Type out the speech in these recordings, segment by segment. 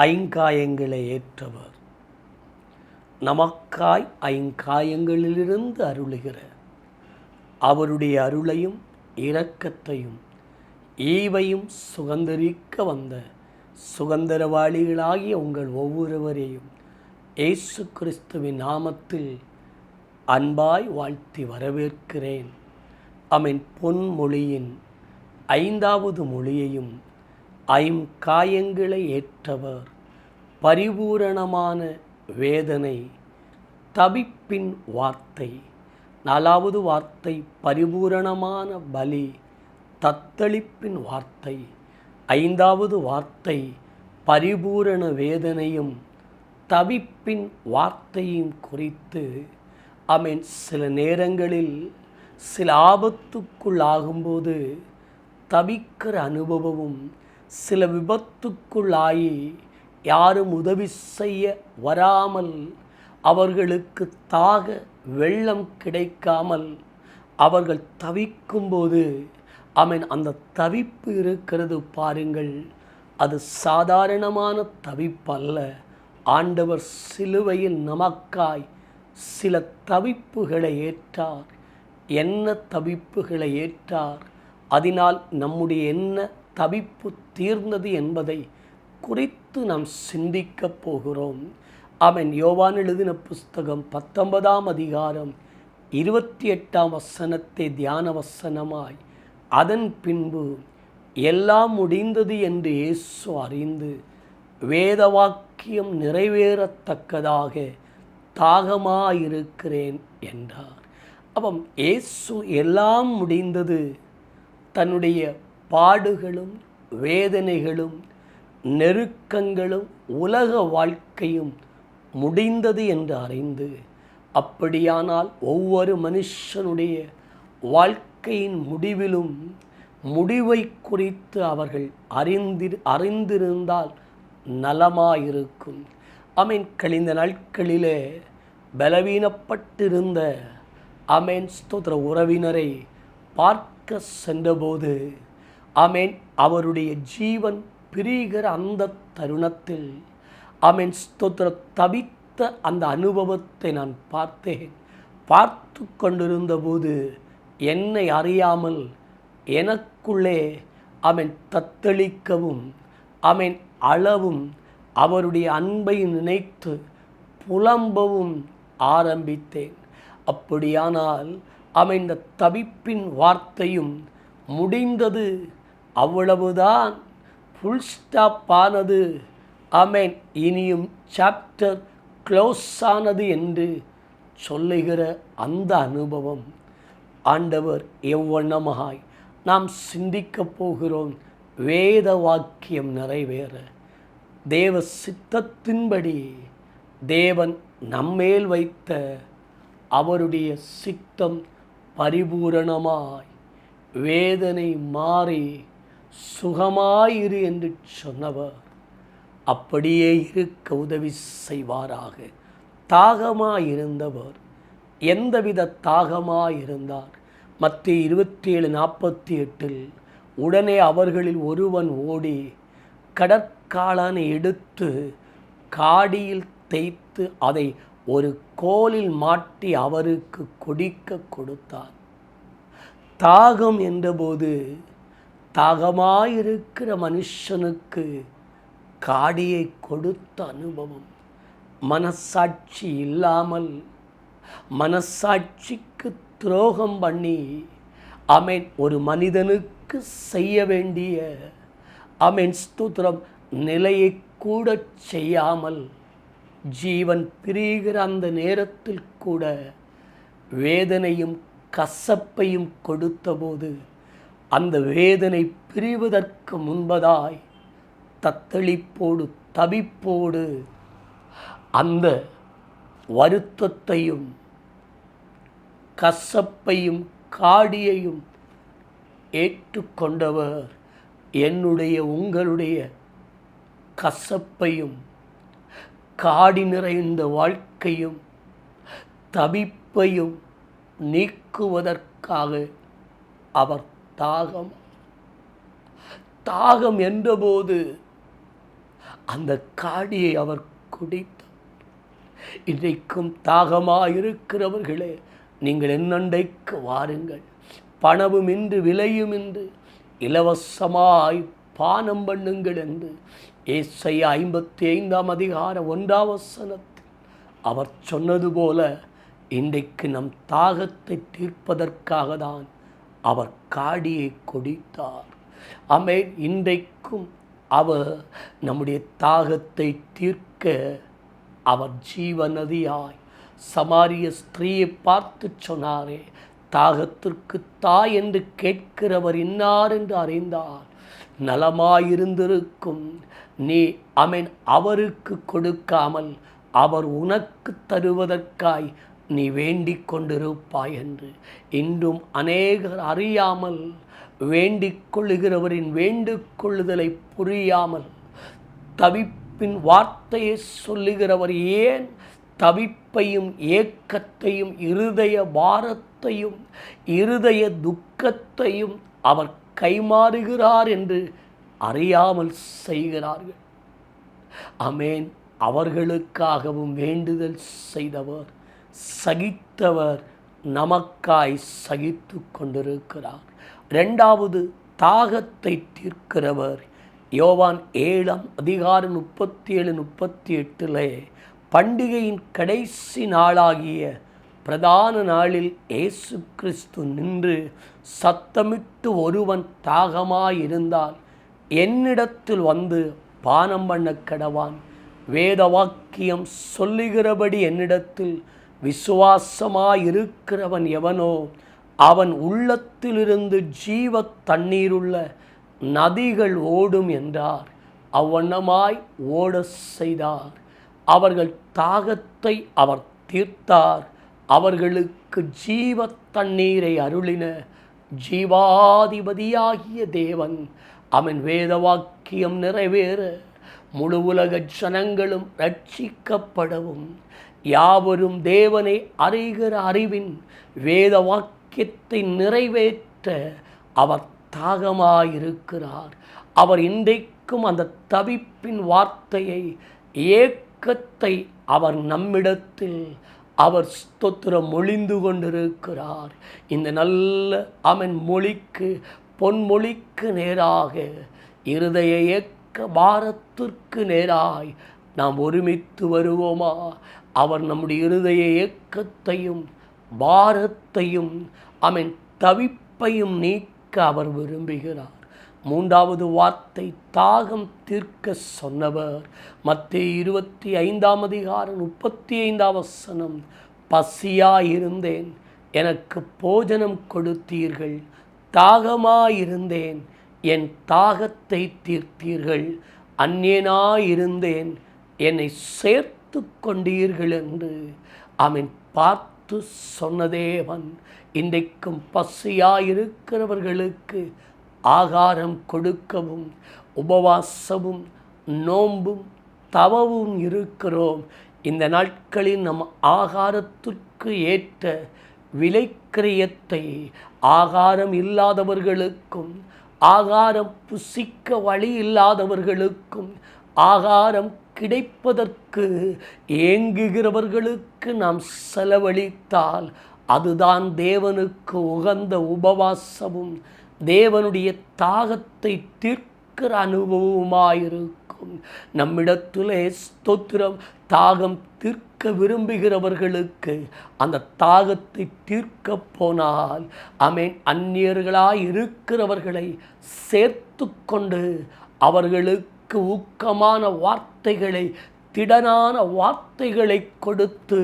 ஐங்காயங்களை ஏற்றவர். நமக்காய் ஐங்காயங்களிலிருந்து அருளுகிற அவருடைய அருளையும் இரக்கத்தையும் ஈவையும் சுகந்தரிக்க வந்த சுகந்தரவாளிகளாகிய உங்கள் ஒவ்வொருவரையும் இயேசு கிறிஸ்துவின் நாமத்தில் அன்பாய் வாழ்த்தி வரவேற்கிறேன். அமின். பொன்மொழியின் ஐந்தாவது மொழியையும் ஐம்காயங்களை ஏற்றவர். பரிபூரணமான வேதனை தவிப்பின் வார்த்தை. நாலாவது வார்த்தை பரிபூரணமான பலி தத்தளிப்பின் வார்த்தை. ஐந்தாவது வார்த்தை பரிபூரண வேதனையும் தவிப்பின் வார்த்தையும் குறித்து. அமீன் சில நேரங்களில் சில ஆபத்துக்குள் ஆகும்போது தவிக்கிற அனுபவமும் சில விபத்துக்குள்ளாகி யாரும் உதவி செய்ய வராமல் அவர்களுக்கு தாக வெள்ளம் கிடைக்காமல் அவர்கள் தவிக்கும்போது அவன் அந்த தவிப்பு இருக்கிறது பாருங்கள். அது சாதாரணமான தவிப்பல்ல. ஆண்டவர் சிலுவையில் நமக்காய் சில தவிப்புகளை ஏற்றார். என்ன தவிப்புகளை ஏற்றார்? அதனால் நம்முடைய என்ன தவிப்பு தீர்ந்தது என்பதை குறித்து நாம் சிந்திக்கப் போகிறோம். அவன் யோவான் எழுதின புஸ்தகம் பத்தொன்பதாம் அதிகாரம் இருபத்தி எட்டாம் வசனத்தை தியான வசனமாய் அதன் பின்பு எல்லாம் முடிந்தது என்று இயேசு அறிந்து வேத வாக்கியம் நிறைவேறத்தக்கதாக தாகமாயிருக்கிறேன் என்றார். அப்போ இயேசு எல்லாம் முடிந்தது தன்னுடைய பாடுகளும் வேதனைகளும் நெருக்கங்களும் உலக வாழ்க்கையும் முடிந்தது என்று அறிந்து அப்படியானால் ஒவ்வொரு மனுஷனுடைய வாழ்க்கையின் முடிவிலும் முடிவை குறித்து அவர்கள் அறிந்தி அறிந்திருந்தால் நலமாயிருக்கும். அமீன். கழிந்த நாட்களிலே பலவீனப்பட்டிருந்த அமேன். ஸ்தோத்திர உறவினரை பார்க்க சென்றபோது அமேன் அவருடைய ஜீவன் பிரிகிற அந்த தருணத்தில் அமேன் ஸ்தோத்திர தவித்த அந்த அனுபவத்தை நான் பார்த்தேன். பார்த்து கொண்டிருந்தபோது என்னை அறியாமல் எனக்குள்ளே அவன் தத்தளிக்கவும் அவன் அளவும் அவருடைய அன்பை நினைத்து புலம்பவும் ஆரம்பித்தேன். அப்படியானால் அமைந்த தவிப்பின் வார்த்தையும் முடிந்தது. அவ்வளவுதான். ஃபுல் ஸ்டாப் ஆனது. அமேன் இனியும் சாப்டர் க்ளோஸ் ஆனது என்று சொல்லுகிற அந்த அனுபவம். ஆண்டவர் எவ்வண்ணமாய் நாம் சிந்திக்கப் போகிறோம். வேத வாக்கியம் நிறைவேற. தேவ சித்தத்தின்படி தேவன் நம்மேல் வைத்த அவருடைய சித்தம் பரிபூரணமாய். வேதனை மாறி சுகமாயிரு என்று சொன்னவர். அப்படியே இருக்க உதவி செய்வாராக. தாகமாயிருந்தவர். எந்தவித தாகமாயிருந்தார்? மத்திய இருபத்தி ஏழு நாற்பத்தி எட்டில் உடனே அவர்களில் ஒருவன் ஓடி கடற்காலனை எடுத்து காடியில் தேய்த்து அதை ஒரு கோலில் மாட்டி அவருக்கு கொடிக்க கொடுத்தார் தாகம் என்றபோது தாகமாயிருக்கிற மனுஷனுக்கு காடியை கொடுத்த அனுபவம். மனசாட்சி இல்லாமல் மனசாட்சிக்கு துரோகம் பண்ணி அமேன் ஒரு மனிதனுக்கு செய்ய வேண்டிய அமேன் ஸ்தூத்திரம் நிலையை கூட செய்யாமல் ஜீவன் பிரிகிற அந்த நேரத்தில் கூட வேதனையும் கசப்பையும் கொடுத்தபோது அந்த வேதனை பிரிவதற்கு முன்பதாய் தத்தளிப்போடு தவிப்போடு அந்த வருத்தத்தையும் கசப்பையும் காடியையும் ஏற்றுக்கொண்டவர் என்னுடைய உங்களுடைய கசப்பையும் காடி நிறைந்த வாழ்க்கையும் தவிப்பையும் நீக்குவதற்காக அவர் தாகம். தாகம் என்றபோது அந்த காடியை அவர் குடித்தார். இன்றைக்கும் தாகமாயிருக்கிறவர்களே நீங்கள் என்னண்டைக்கு வாருங்கள். பணமுமின்றி விலையுமின்றி இலவசமாய் பானம் பண்ணுங்கள் என்று ஏசை ஐம்பத்தி ஐந்தாம் அதிகார ஒன்றாம் வசனத்தில் அவர் சொன்னது போல இன்றைக்கு நம் தாகத்தை தீர்ப்பதற்காக தான் அவர் காடியை கொடித்தார். ஆமென். இன்றைக்கும் அவர் நம்முடைய தாகத்தை தீர்க்க அவர் ஜீவநதியாய் சமாரிய ஸ்திரீயை பார்த்து சொன்னாரே தாகத்திற்கு தாய் என்று கேட்கிறவர் இன்னார் என்று அறிந்தார் நலமாயிருந்திருக்கும் நீ அமேன் அவருக்கு கொடுக்காமல் அவர் உனக்கு தருவதற்காய் நீ வேண்டிக் கொண்டிருப்பாய் என்று. இன்றும் அநேகர் அறியாமல் வேண்டிக் கொள்ளுகிறவரின் வேண்டுக் கொள்ளுதலை புரியாமல் தவிப்பின் வார்த்தையை சொல்லுகிறவர் ஏன்? தவிப்பையும் ஏக்கத்தையும் இருதய பாரத்தையும் இருதய துக்கத்தையும் அவர் கைமாறுகிறார் என்று அறியாமல் செய்கிறார்கள். அமேன். அவர்களுக்காகவும் வேண்டுதல் செய்தவர் சகித்தவர் நமக்காய் சகித்து கொண்டிருக்கிறார். ரெண்டாவது தாகத்தை தீர்க்கிறவர். யோவான் ஏழாம் அதிகாரம் முப்பத்தி ஏழு முப்பத்தி எட்டில் பண்டிகையின் கடைசி நாளாகிய பிரதான நாளில் இயேசு கிறிஸ்து நின்று சத்தமிட்டு ஒருவன் தாகமாயிருந்தால் என்னிடத்தில் வந்து பானம் பண்ண கடவான். வேத வாக்கியம் சொல்லுகிறபடி என்னிடத்தில் விசுவாசமாயிருக்கிறவன் எவனோ அவன் உள்ளத்திலிருந்து ஜீவ தண்ணீருள்ள நதிகள் ஓடும் என்றார். அவ்வண்ணமாய் ஓட செய்தார். அவர்கள் தாகத்தை அவர் தீர்த்தார். அவர்களுக்கு ஜீவ தண்ணீரை அருளின ஜீவாதிபதியாகிய தேவன் அவன் வேத வாக்கியம் நிறைவேற. முழு உலக ஜனங்களும் ரட்சிக்கப்படவும் யாவரும் தேவனை அறிகிற அறிவின் வேத வாக்கியத்தை நிறைவேற்ற அவர் தாகமாயிருக்கிறார். அவர் இன்றைக்கும் அந்த தவிப்பின் வார்த்தையை ஏக்கத்தை அவர் நம்மிடத்தில் அவர் ஸ்தோத்திரம் மொழிந்து கொண்டிருக்கிறார். இந்த நல்ல அவன் மொழிக்கு பொன்மொழிக்கு நேராக இருதய ஏக்க பாரத்திற்கு நேராய் நாம் ஒருமித்து வருவோமா? அவர் நம்முடைய இருதய ஏக்கத்தையும் பாரத்தையும் அவன் தவிப்பையும் நீக்க அவர் விரும்புகிறார். மூன்றாவது வார்த்தை தாகம் தீர்க்க சொன்னவர். மத்திய இருபத்தி ஐந்தாம் அதிகாரம் முப்பத்தி ஐந்தாம் வசனம் பசியாயிருந்தேன் எனக்கு போஜனம் கொடுத்தீர்கள். தாகமாயிருந்தேன். என் தாகத்தை தீர்த்தீர்கள். அந்நியனாயிருந்தேன் என்னை சேர்த்து கொண்டீர்கள் என்று அவன் பார்த்து சொன்னதேவன் இன்றைக்கும் பசியாயிருக்கிறவர்களுக்கு ஆகாரம் கொடுக்கவும் உபவாசமும் நோம்பும் தவவும் இருக்கிறோம். இந்த நாட்களில் நம் ஆகாரத்திற்கு ஏற்ற விலைக்கிரயத்தை ஆகாரம் இல்லாதவர்களுக்கும் ஆகாரம் புசிக்க வழி இல்லாதவர்களுக்கும் ஆகாரம் கிடைப்பதற்கு ஏங்குகிறவர்களுக்கு நாம் செலவழித்தால் அதுதான் தேவனுக்கு உகந்த உபவாசமும் தேவனுடைய தாகத்தை தீர்க்கிற அனுபவமாயிருக்கும் நம்மிடத்திலே ஸ்தோத்திரம் தாகம் தீர்க்க விரும்புகிறவர்களுக்கு அந்த தாகத்தை தீர்க்க போனால் அமேன் அந்நியர்களாய் இருக்கிறவர்களை சேர்த்து கொண்டு அவர்களுக்கு ஊக்கமான வார்த்தைகளை திடனான வார்த்தைகளை கொடுத்து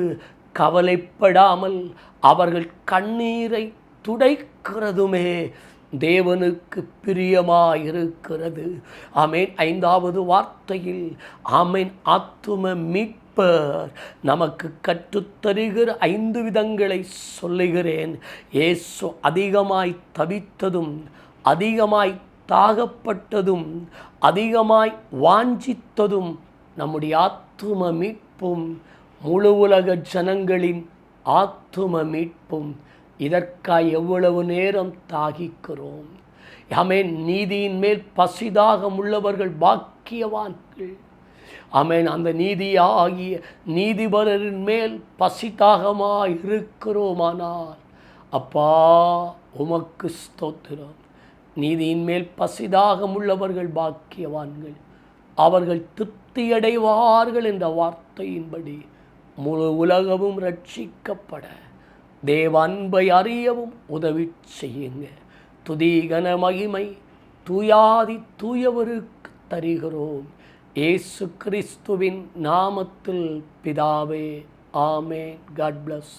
கவலைப்படாமல் அவர்கள் கண்ணீரை துடைக்கிறதுமே தேவனுக்கு பிரியமாயிருக்கிறது. ஆமேன். ஐந்தாவது வார்த்தையில் ஆமேன் ஆத்தும மீட்பர் நமக்கு கற்றுத்தருகிற ஐந்து விதங்களை சொல்லுகிறேன். ஏசு அதிகமாய் தவித்ததும் அதிகமாய் தாகப்பட்டதும் அதிகமாய் வாஞ்சித்ததும் நம்முடைய ஆத்தும மீட்பும் முழு உலக ஜனங்களின் ஆத்தும மீட்பும் இதற்காய் எவ்வளவு நேரம் தாகிக்கிறோம்? யாமே நீதியின் மேல் பசிதாகம் உள்ளவர்கள் பாக்கியவான்கள். அமேன் அந்த நீதியாகிய நீதிபரரின் மேல் பசிதாகமாக இருக்கிறோமானால் அப்பா உமக்கு ஸ்தோத்திரம். நீதியின் மேல் பசிதாகம் உள்ளவர்கள் பாக்கியவான்கள். அவர்கள் திருப்தியடைவார்கள் என்ற வார்த்தையின்படி முழு உலகமும் ரட்சிக்கப்பட. தேவ அன்பை அறியவும் உதவி செய்யுங்க. துதிகன மகிமை தூயாதி தூயவருக்கு தருகிறோம். இயேசு கிறிஸ்துவின் நாமத்தில் பிதாவே ஆமே காட் பிளஸ்